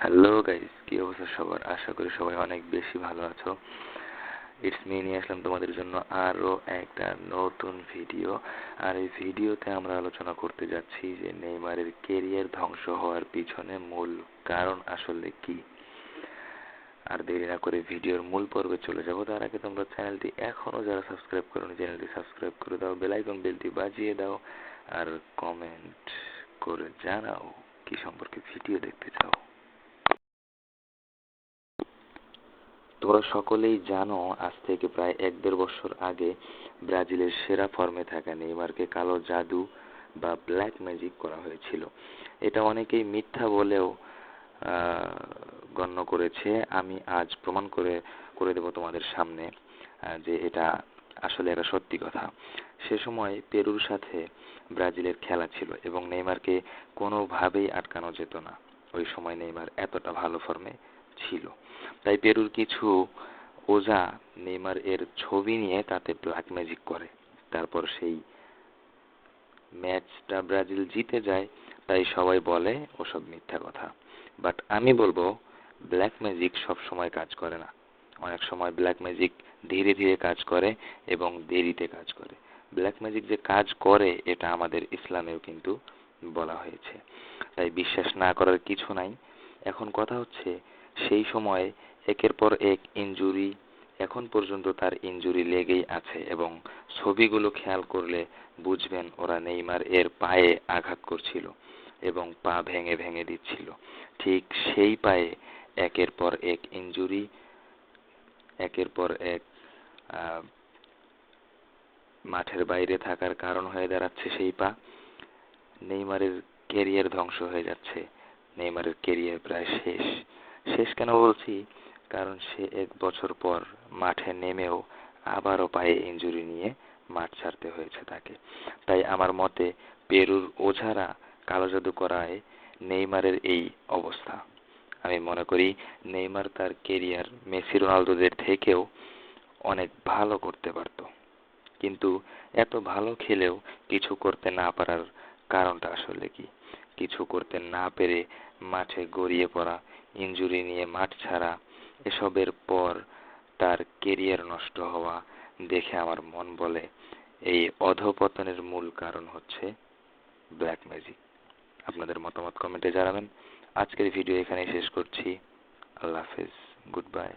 Hello guys কি অবস্থা সবার? আশা করি সবাই অনেক বেশি ভালো আছো। ইটস মি নিয়ে আসলাম তোমাদের জন্য আরও একটা নতুন ভিডিও আর এই ভিডিওতে আমরা আলোচনা করতে যাচ্ছি যে নেইমারের কেরিয়ার ধ্বংস হওয়ার পিছনে মূল কারণ আসলে কি। আর দেরি না করে ভিডিওর মূল পর্বে চলে যাব। তার আগে তোমরা চ্যানেলটি এখনও যারা সাবস্ক্রাইব করোনি চ্যানেলটি সাবস্ক্রাইব করে দাও বেলাইকন বেলটি বাজিয়ে দাও, আর কমেন্ট করে জানাও কি সম্পর্কে ভিডিও দেখতে চাও। তোমরা সকলেই জানো, আজ থেকে প্রায় এক দেড় বছর আগে ব্রাজিলের সেরা ফর্মে থাকা নেইমারকে কালো জাদু বা ব্ল্যাক ম্যাজিক করা হয়েছিল। এটা অনেকেই মিথ্যা বলেও গণ্য করেছে। আমি আজ প্রমাণ করে করে দেব তোমাদের সামনে যে এটা আসলে একটা সত্যি কথা। সে সময় পেরুর সাথে ব্রাজিলের খেলা ছিল এবং নেইমারকে কোনোভাবেই আটকানো যেত না। ওই সময় নেইমার এতটা ভালো ফর্মে ছিল। তাই পেরুর কিছু ওঝা নেইমার এর ছবি নিয়ে তাতে ব্ল্যাক ম্যাজিক করে। তারপর সেই ম্যাচটা ব্রাজিল জিতে যায়, তাই সবাই বলে ওসব মিথ্যা কথা। বাট আমি বলব ব্ল্যাক ম্যাজিক সব সময় কাজ করে না। অনেক সময় ব্ল্যাক ম্যাজিক ধীরে ধীরে কাজ করে এবং দেরিতে কাজ করে। ব্ল্যাক ম্যাজিক যে কাজ করে, এটা আমাদের ইসলামেও কিন্তু বলা হয়েছে। তাই বিশ্বাস না করার কিছু নাই। এখন কথা হচ্ছে সেই সময় একের পর এক ইনজুরি, এখন পর্যন্ত তার ইনজুরি লেগেই আছে এবং ছবিগুলো খেয়াল করলে বুঝবেন ওরা নেইমার এর পায়ে আঘাত করছিল এবং পা ভেঙে ভেঙে দিচ্ছিল। ঠিক সেই পায়ে একের পর এক ইনজুরি, একের পর এক মাঠের বাইরে থাকার কারণ হয়ে দাঁড়াচ্ছে সেই পা। নেইমারের কেরিয়ার ধ্বংস হয়ে যাচ্ছে। নেইমারের কেরিয়ার প্রায় শেষ। শেষ কেন বলছি? কারণ সে এক বছর পর মাঠে নেমেও আবারও পায়ে ইঞ্জুরি নিয়ে মাঠ ছাড়তে হয়েছে তাকে। তাই আমার মতে পেরুর ওঝারা কালো জাদু করায় নেইমারের এই অবস্থা। আমি মনে করি নেইমার তার কেরিয়ার মেসি রোনালদোদের থেকেও অনেক ভালো করতে পারত। কিন্তু এত ভালো খেলেও কিছু করতে না পারার কারণটা আসলে কি? কিছু করতে না পেরে মাঠে গড়িয়ে পড়া ইনজুরি নিয়ে মাঠ ছাড়া, এসবের পর তার কেরিয়ার নষ্ট হওয়া দেখে আমার মন বলে, এই অধপতনের মূল কারণ হচ্ছে ব্ল্যাক ম্যাজিক আপনাদের মতামত কমেন্টে জানাবেন। আজকের ভিডিও এখানেই শেষ করছি। আল্লাহ হাফেজ। Good bye